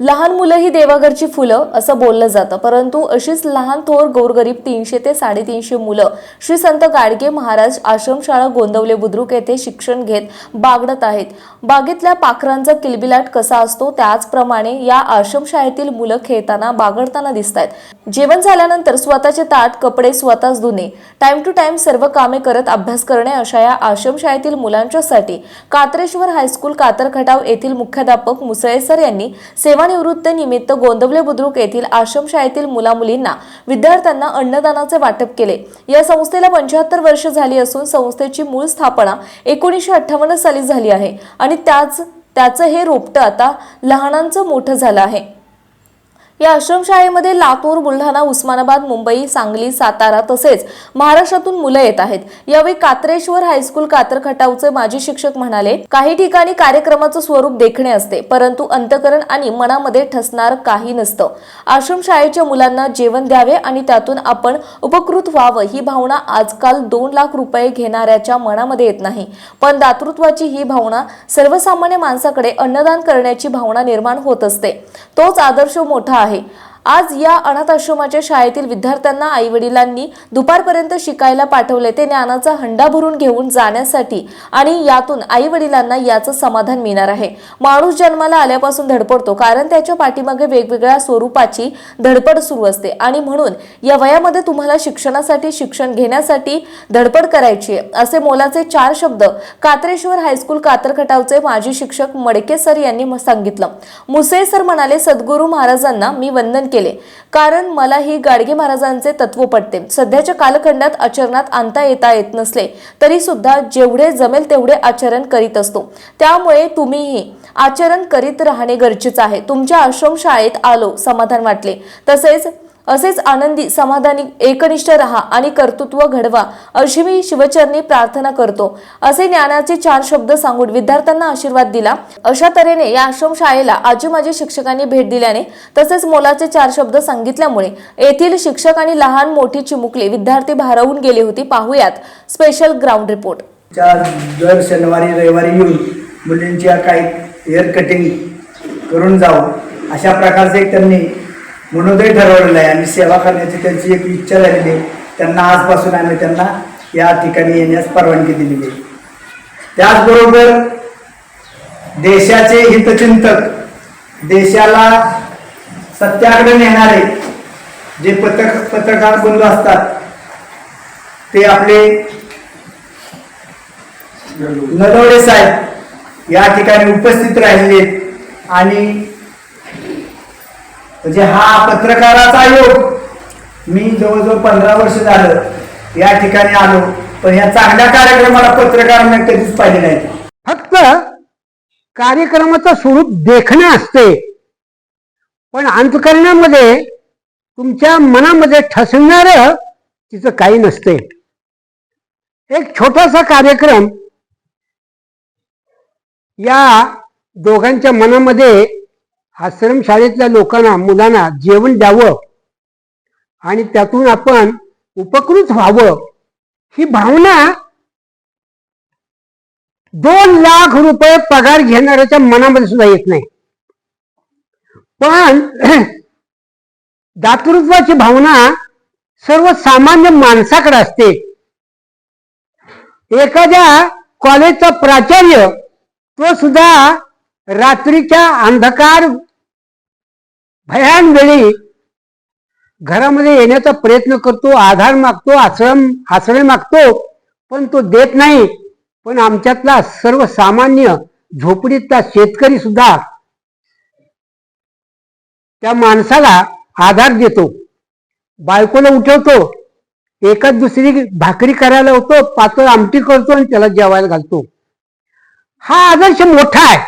लहान मुलं ही देवाघरची फुलं असं बोललं जातं. परंतु अशीच लहान थोर गोरगरीब तीनशे ते साडेतीनशे मुलं श्री संत गाडगे महाराज आश्रमशाळा गोंदवले बुद्रुक येथे शिक्षण घेत बागडत आहेत. बागेतल्या पाखरांचा किलबिलाट कसा असतो त्याचप्रमाणे या आश्रमशाळेतील मुलं खेळताना बागडताना दिसत आहेत जेवण झाल्यानंतर स्वतःचे ताट कपडे स्वतःच धुणे टाइम टू टाइम सर्व कामे करत अभ्यास करणे अशा या आश्रमशाळेतील मुलांच्यासाठी कात्रेश्वर हायस्कूल कातरखटाव येथील मुख्याध्यापक मुसळेसर यांनी सेवा सेवानिवृत्तीनिमित्त गोंदवले बुद्रुक येथील आश्रमशाळेतील मुलामुलींना विद्यार्थ्यांना अन्नदानाचे वाटप केले. या संस्थेला पंच्याहत्तर वर्ष झाली असून संस्थेची मूळ स्थापना एकोणीसशे अठ्ठावन्न साली झाली आहे आणि त्याच त्याचं हे रोपटं आता लहानांचं मोठं झालं आहे. या आश्रमशाळेमध्ये लातूर बुलढाणा उस्मानाबाद मुंबई सांगली सातारा तसेच महाराष्ट्रातून मुलं येत आहेत. यावेळी कात्रेश्वर हायस्कूल कातरखटावचे माजी शिक्षक म्हणाले काही ठिकाणी कार्यक्रमाचं स्वरूप देखणे असते परंतु अंतकरण आणि मनामध्ये ठसणार काही नसतं. आश्रमशाळेच्या मुलांना जेवण द्यावे आणि त्यातून आपण उपकृत व्हावं ही भावना आजकाल दोन लाख रुपये घेणाऱ्याच्या मनामध्ये येत नाही. पण दातृत्वाची ही भावना सर्वसामान्य माणसाकडे अन्नदान करण्याची भावना निर्माण होत असते. तोच आदर्श मोठा आहे. आहे आज या अनाथ आश्रमाच्या शाळेतील विद्यार्थ्यांना आई वडिलांनी दुपारपर्यंत शिकायला पाठवले. ते ज्ञानाचा हंडा भरून घेऊन जाण्यासाठी आणि यातून आई वडिलांना याचं समाधान मिळणार आहे. माणूस जन्माला आल्यापासून धडपडतो कारण त्याच्या पाठीमागे वेगवेगळ्या स्वरूपाची धडपड सुरू असते. आणि म्हणून या वयामध्ये तुम्हाला शिक्षणासाठी शिक्षण घेण्यासाठी धडपड करायची आहे. असे मोलाचे चार शब्द कात्रेश्वर हायस्कूल कातरखटावचे माजी शिक्षक मडके सर यांनी सांगितलं. मुसे सर म्हणाले सद्गुरू महाराजांना मी वंदन केले. कारण मला ही गाडगे महाराजांचे तत्व पटते. सध्याच्या कालखंडात आचरणात आणता येता येत नसले तरी सुद्धा जेवढे जमेल तेवढे आचरण करीत असतो. त्यामुळे तुम्हीही आचरण करीत राहणे गरजेचं आहे. तुमच्या आश्रमशाळेत आलो समाधान वाटले. तसेच असेच आनंदी समाधानी एकनिष्ठ राहा आणि कर्तृत्व घडवा अशी मी शिवचरणी प्रार्थना करतो. असे ज्ञानाचे चार शब्द सांगून विद्यार्थ्यांना आशीर्वाद दिला. अशा तऱ्हेने या आश्रमशाळेला आजी माझी शिक्षकांनी भेट दिल्याने तसेच मोलाचे चार शब्द सांगितल्यामुळे येथील शिक्षक आणि लहान मोठी चिमुकले विद्यार्थी भारावून गेले होते. पाहूयात स्पेशल ग्राउंड रिपोर्ट. दर शनिवारी रविवारी येऊन मुलींच्या काही हेअर कटिंग करून जावं अशा प्रकारचे त्यांनी म्हणूनही ठरवलेलं आहे. आणि सेवा करण्याची त्यांची एक इच्छा झालेली आहे. त्यांना आजपासून आम्ही त्यांना या ठिकाणी येण्यास परवानगी दिलेली आहे. त्याचबरोबर देशाचे हितचिंतक देशाला सत्याकडे नेणारे जे पत्रक पत्रकार बंधू असतात ते आपले नलवडे साहेब या ठिकाणी उपस्थित राहिले आणि म्हणजे हा पत्रकाराचा योग. मी जवळजवळ पंधरा वर्ष झालं या ठिकाणी आलो. पण या चांगल्या कार्यक्रमाला पत्रकारांना कधीच पाहिजे नाही. फक्त कार्यक्रमाचं स्वरूप देखणे असते. पण अंतकरणामध्ये तुमच्या मनामध्ये ठसणार तिचं काही नसते. एक छोटासा कार्यक्रम या दोघांच्या मनामध्ये आश्रमशाळेतल्या लोकांना मुलांना जेवण द्यावं आणि त्यातून आपण उपकृत व्हावं ही भावना दोन लाख रुपये पगार घेणाऱ्याच्या मनामध्ये सुद्धा येत नाही. पण दातृत्वाची भावना सर्वसामान्य माणसाकडे असते. एखाद्या कॉलेजचा प्राचार्य तो सुद्धा रात्रीच्या अंधकार भयान वेळी घरामध्ये येण्याचा प्रयत्न करतो आधार मागतो आश्रम आश्रय मागतो पण तो देत नाही. पण आमच्यातला सर्वसामान्य झोपडीतला शेतकरी सुद्धा त्या माणसाला आधार देतो. बायकोला उठवतो. एकाच दुसरी भाकरी करायला होतो पातळ आमटी करतो आणि त्याला जेवायला घालतो. हा आदर्श मोठा आहे.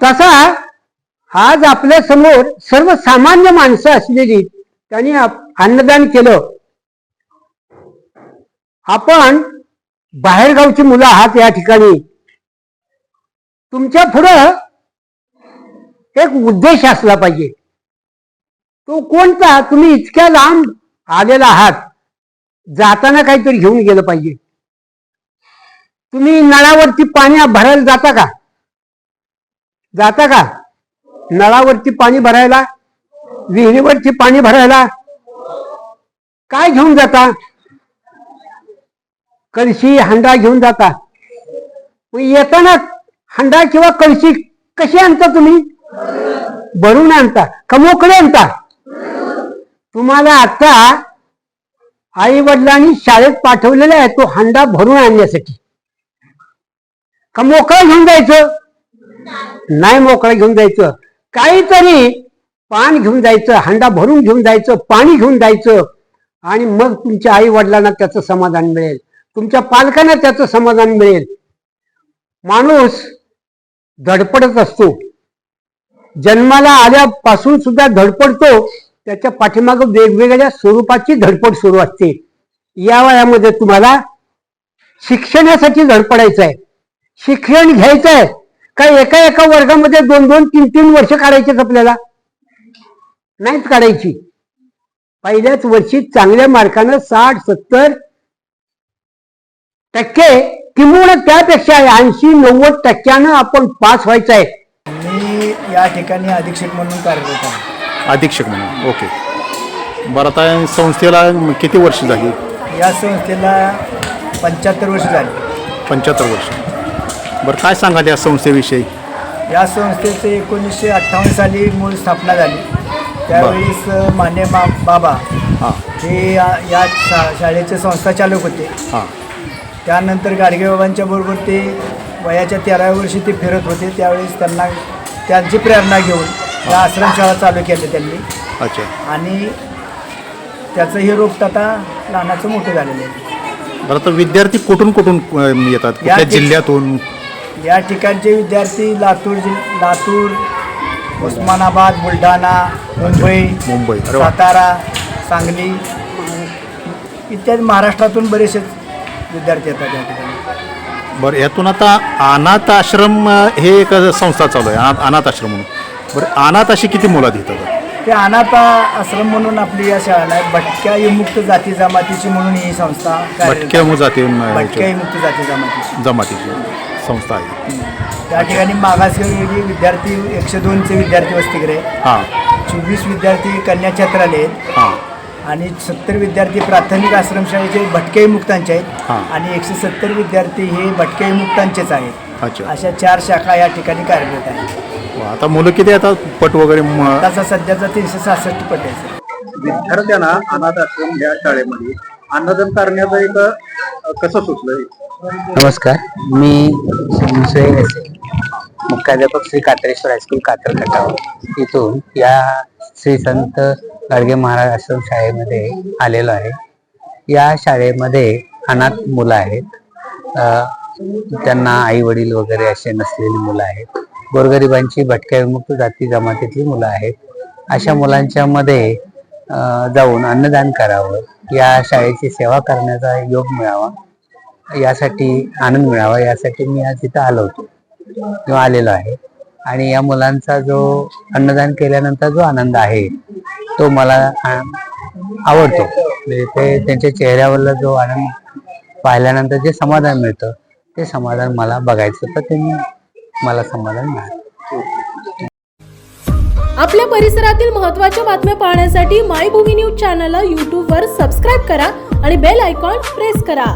तसा आज आपल्यासमोर सर्वसामान्य माणसं असलेली त्यांनी अन्नदान केलं. आपण बाहेरगावची मुलं आहात या ठिकाणी. तुमच्या पुढं एक उद्देश असला पाहिजे. तो कोणता? तुम्ही इतक्या लांब आलेला आहात. जाताना काहीतरी घेऊन गेलं पाहिजे. तुम्ही नळावरती पाणी भरायला जाता का? जाता का? नळावरती पाणी भरायला विहिरीवरची पाणी भरायला. काय घेऊन जाता? कळशी हंडा घेऊन जाता. मग येताना हंडा किंवा कळशी कशी आणता तुम्ही? भरून आणता कमोकडे आणता? तुम्हाला आता आई वडिलांनी शाळेत पाठवलेला आहे तो हांडा भरून आणण्यासाठी. का मोकळा घेऊन जायचं? नाही मोकळा घेऊन जायचं. काहीतरी पान घेऊन जायचं हांडा भरून घेऊन जायचं पाणी घेऊन जायचं आणि मग तुमच्या आई वडिलांना त्याचं समाधान मिळेल. तुमच्या पालकांना त्याचं समाधान मिळेल. माणूस धडपडत असतो. जन्माला आल्यापासून सुद्धा धडपडतो. त्याच्या पाठीमागं वेगवेगळ्या स्वरूपाची धडपड सुरू असते. या वयामध्ये तुम्हाला शिक्षणासाठी धडपडायचं आहे शिक्षण घ्यायचं आहे का एका एका वर्गामध्ये दोन दोन तीन तीन वर्ष काढायचेच आपल्याला. नाहीच काढायची. पहिल्याच वर्षी चांगल्या मार्कानं साठ सत्तर टक्के किंवा त्यापेक्षा ऐंशी नव्वद टक्क्यानं आपण पास व्हायचं आहे. मी या ठिकाणी अधीक्षक म्हणून कार्यरत आहे. अधीक्षक म्हणून ओके. बरं आता संस्थेला किती वर्ष झाली? या संस्थेला पंच्याहत्तर वर्ष झाली. पंच्याहत्तर वर्ष. बरं काय सांगाल या संस्थेविषयी? या संस्थेचे एकोणीसशे अठ्ठावन्न साली मूळ स्थापना झाली. त्यावेळेस अ, मान्य मा बाबा हां. हे या या शा शाळेचे संस्थाचालक होते. हां. त्यानंतर गाडगे बाबांच्या बरोबर ते वयाच्या तेराव्या वर्षी ते फिरत होते. त्यावेळेस त्यांना त्यांची प्रेरणा घेऊन या आश्रमशाळा चालू केल्या त्यांनी. अच्छा. आणि त्याचं हे रोप आता लहानाचं मोठं झालेलं आहे. बरं आता विद्यार्थी कुठून कुठून अं, येतात? कुठल्या ठिक- जिल्ह्यातून? या ठिकाणचे विद्यार्थी लातूर जिल लातूर उस्मानाबाद बुलढाणा मुंबई मुंबई. अरे वा. सातारा सांगली इत्यादी महाराष्ट्रातून बरेचसेच विद्यार्थी येतात या ठिकाणी बरं यातून आता अनाथ आश्रम अं, हे एक संस्था चालू आहे अनाथ अनाथ आश्रम म्हणून बरं अनाथ अशी किती मुलं घेतात ते अनाथ आश्रम म्हणून आपली या शाळा आहे भटक्या विमुक्त जाती जमातीची म्हणून ही संस्था कार्यरत भटक्या आहे. जाती भटक्या विमुक्त जाती जमातीची जमातीची संस्था आहे. त्या ठिकाणी मागासवर्गीय विद्यार्थी एकशे दोनचे विद्यार्थी वसतिगृह आहे हां. चोवीस विद्यार्थी कन्या छात्रालय आहेत. हां. आणि सत्तर विद्यार्थी प्राथमिक आश्रमशाळेचे भटके विमुक्तांचे आहेत. हां. आणि एकशे सत्तर विद्यार्थी हे भटके विमुक्तांचेच आहेत. अच्छा. अशा चार शाखा या ठिकाणी कार्यरत आहेत. वा, आता मुलं किती येतात पट वगैरे म- त्याचा सध्याचा तीनशे सहासष्ट पट आहे सर. विद्यार्थ्यांना अनाथ आश्रम या शाळेमध्ये. अन्नदान करण्याचं एक अ, कसं सुचलं नमस्कार मी संशय मुख्याध्यापक श्री कात्रेश्वर हायस्कूल कातर खटाव इथून या श्री संत गाडगे महाराज आश्रम शाळेमध्ये आलेलो आहे. या शाळेमध्ये अनाथ मुलं आहेत. त्यांना आई वडील वगैरे असे नसलेली मुलं आहेत. गोरगरिबांची भटक्या विमुक्त जाती जमातीतली मुलं आहेत. अशा मुलांच्या मध्ये जाऊन अन्नदान करावं. या शाळेची सेवा करण्याचा योग मिळावा. यासाठी आनंद मिळावा यासाठी मी आज इथं आलो होतो. किंवा आलेलो आहे. आणि या मुलांचा जो अन्नदान केल्यानंतर जो आनंद आहे तो मला आवडतो. म्हणजे ते त्यांच्या चेहऱ्यावरला जो आनंद पाहिल्यानंतर जे समाधान मिळतं ते समाधान मला बघायचं तर ते मला समाधान मिळालं. आपल्या परिसरातील महत्त्वाच्या बातम्या पाहण्यासाठी मायभूमी न्यूज चॅनलला यूट्यूबवर सबस्क्राईब करा आणि बेल आयकॉन प्रेस करा.